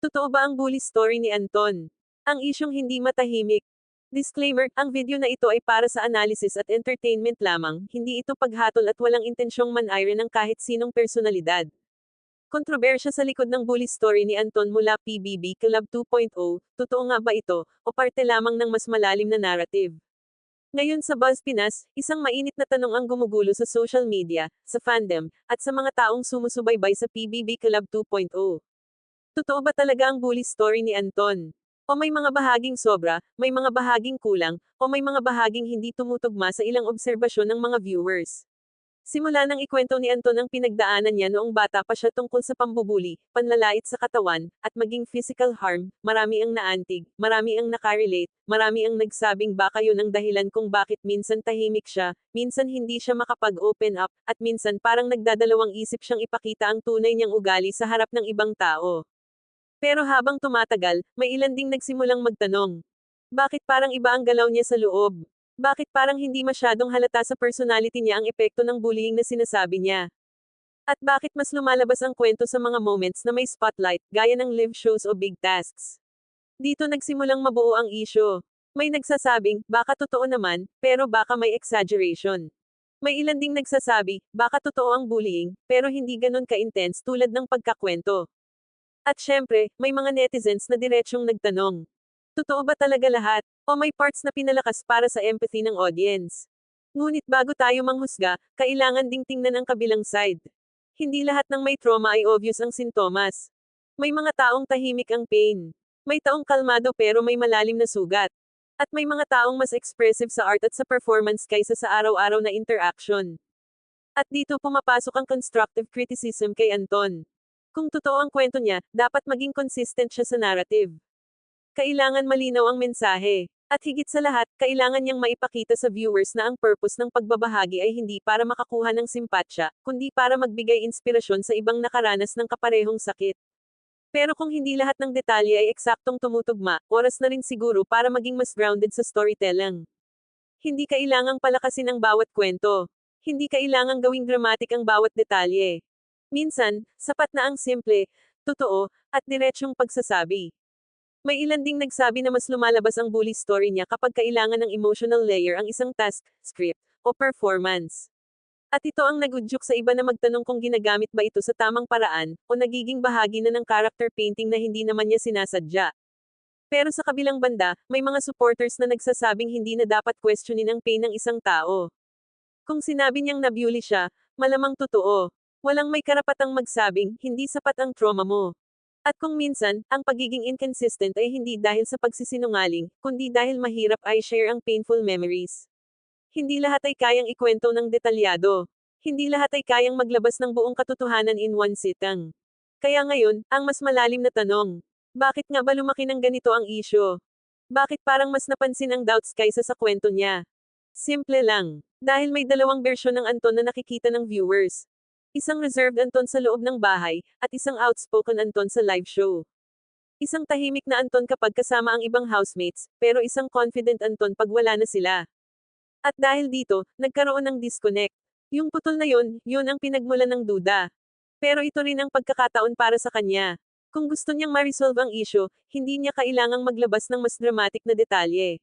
Totoo ba ang bully story ni Anton? Ang isyong hindi matahimik. Disclaimer, ang video na ito ay para sa analysis at entertainment lamang, hindi ito paghatol at walang intensyong manayre ng kahit sinong personalidad. Kontrobersya sa likod ng bully story ni Anton mula PBB Club 2.0, totoo nga ba ito, o parte lamang ng mas malalim na narrative? Ngayon sa Buzz Pinas, isang mainit na tanong ang gumugulo sa social media, sa fandom, at sa mga taong sumusubaybay sa PBB Club 2.0. Totoo ba talaga ang bully story ni Anton? O may mga bahaging sobra, may mga bahaging kulang, o may mga bahaging hindi tumutugma sa ilang obserbasyon ng mga viewers. Simula nang ikwento ni Anton ang pinagdaanan niya noong bata pa siya tungkol sa pambubuli, panlalait sa katawan, at maging physical harm, marami ang naantig, marami ang nakarelate, marami ang nagsabing baka yun ang dahilan kung bakit minsan tahimik siya, minsan hindi siya makapag-open up, at minsan parang nagdadalawang isip siyang ipakita ang tunay niyang ugali sa harap ng ibang tao. Pero habang tumatagal, may ilan ding nagsimulang magtanong. Bakit parang iba ang galaw niya sa loob? Bakit parang hindi masyadong halata sa personality niya ang epekto ng bullying na sinasabi niya? At bakit mas lumalabas ang kwento sa mga moments na may spotlight, gaya ng live shows o big tasks? Dito nagsimulang mabuo ang isyo. May nagsasabing, baka totoo naman, pero baka may exaggeration. May ilan ding nagsasabi, baka totoo ang bullying, pero hindi ganun ka-intense tulad ng pagkakwento. At syempre, may mga netizens na diretsyong nagtanong. Totoo ba talaga lahat? O may parts na pinalakas para sa empathy ng audience? Ngunit bago tayo manghusga, kailangan ding tingnan ang kabilang side. Hindi lahat ng may trauma ay obvious ang sintomas. May mga taong tahimik ang pain. May taong kalmado pero may malalim na sugat. At may mga taong mas expressive sa art at sa performance kaysa sa araw-araw na interaction. At dito pumapasok ang constructive criticism kay Anton. Kung totoo ang kwento niya, dapat maging consistent siya sa narrative. Kailangan malinaw ang mensahe. At higit sa lahat, kailangan niyang maipakita sa viewers na ang purpose ng pagbabahagi ay hindi para makakuha ng simpatsya, kundi para magbigay inspirasyon sa ibang nakaranas ng kaparehong sakit. Pero kung hindi lahat ng detalye ay eksaktong tumutugma, oras na rin siguro para maging mas grounded sa storytelling. Hindi kailangang palakasin ang bawat kwento. Hindi kailangang gawing dramatic ang bawat detalye. Minsan, sapat na ang simple, totoo, at diretsyong pagsasabi. May ilan ding nagsabi na mas lumalabas ang bully story niya kapag kailangan ng emotional layer ang isang task, script, o performance. At ito ang nagudyok sa iba na magtanong kung ginagamit ba ito sa tamang paraan, o nagiging bahagi na ng character painting na hindi naman niya sinasadya. Pero sa kabilang banda, may mga supporters na nagsasabing hindi na dapat questionin ang pain ng isang tao. Kung sinabi niyang nabully siya, malamang totoo. Walang may karapatang magsabing, hindi sapat ang trauma mo. At kung minsan, ang pagiging inconsistent ay hindi dahil sa pagsisinungaling, kundi dahil mahirap ay share ang painful memories. Hindi lahat ay kayang ikwento ng detalyado. Hindi lahat ay kayang maglabas ng buong katotohanan in one sitang. Kaya ngayon, ang mas malalim na tanong. Bakit nga ba lumaki ng ganito ang isyo? Bakit parang mas napansin ang doubts kaysa sa kwento niya? Simple lang. Dahil may dalawang bersyon ng Anton na nakikita ng viewers. Isang reserved Anton sa loob ng bahay, at isang outspoken Anton sa live show. Isang tahimik na Anton kapag kasama ang ibang housemates, pero isang confident Anton pag wala na sila. At dahil dito, nagkaroon ng disconnect. Yung putol na yun, yun ang pinagmulan ng duda. Pero ito rin ang pagkakataon para sa kanya. Kung gusto niyang ma-resolve ang issue, hindi niya kailangang maglabas ng mas dramatic na detalye.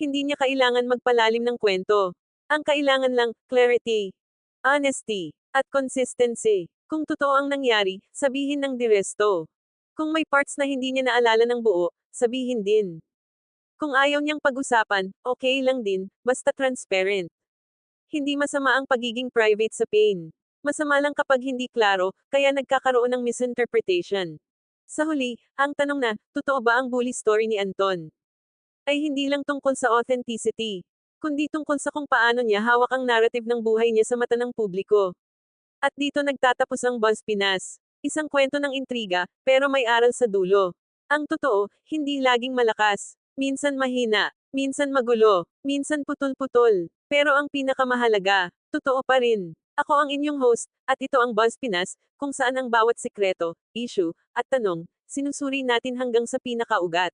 Hindi niya kailangan magpalalim ng kwento. Ang kailangan lang, clarity, honesty, at consistency. Kung totoo ang nangyari, sabihin ng diresto. Kung may parts na hindi niya naalala ng buo, sabihin din. Kung ayaw niyang pag-usapan, okay lang din, basta transparent. Hindi masama ang pagiging private sa pain. Masama lang kapag hindi klaro, kaya nagkakaroon ng misinterpretation. Sa huli, ang tanong na, totoo ba ang bully story ni Anton? Ay hindi lang tungkol sa authenticity, kundi tungkol sa kung paano niya hawak ang narrative ng buhay niya sa mata ng publiko. At dito nagtatapos ang Buzz Pinas. Isang kwento ng intriga, pero may aral sa dulo. Ang totoo, hindi laging malakas. Minsan mahina, minsan magulo, minsan putol-putol. Pero ang pinakamahalaga, totoo pa rin. Ako ang inyong host, at ito ang Buzz Pinas, kung saan ang bawat sikreto, issue, at tanong, sinusuri natin hanggang sa pinakaugat.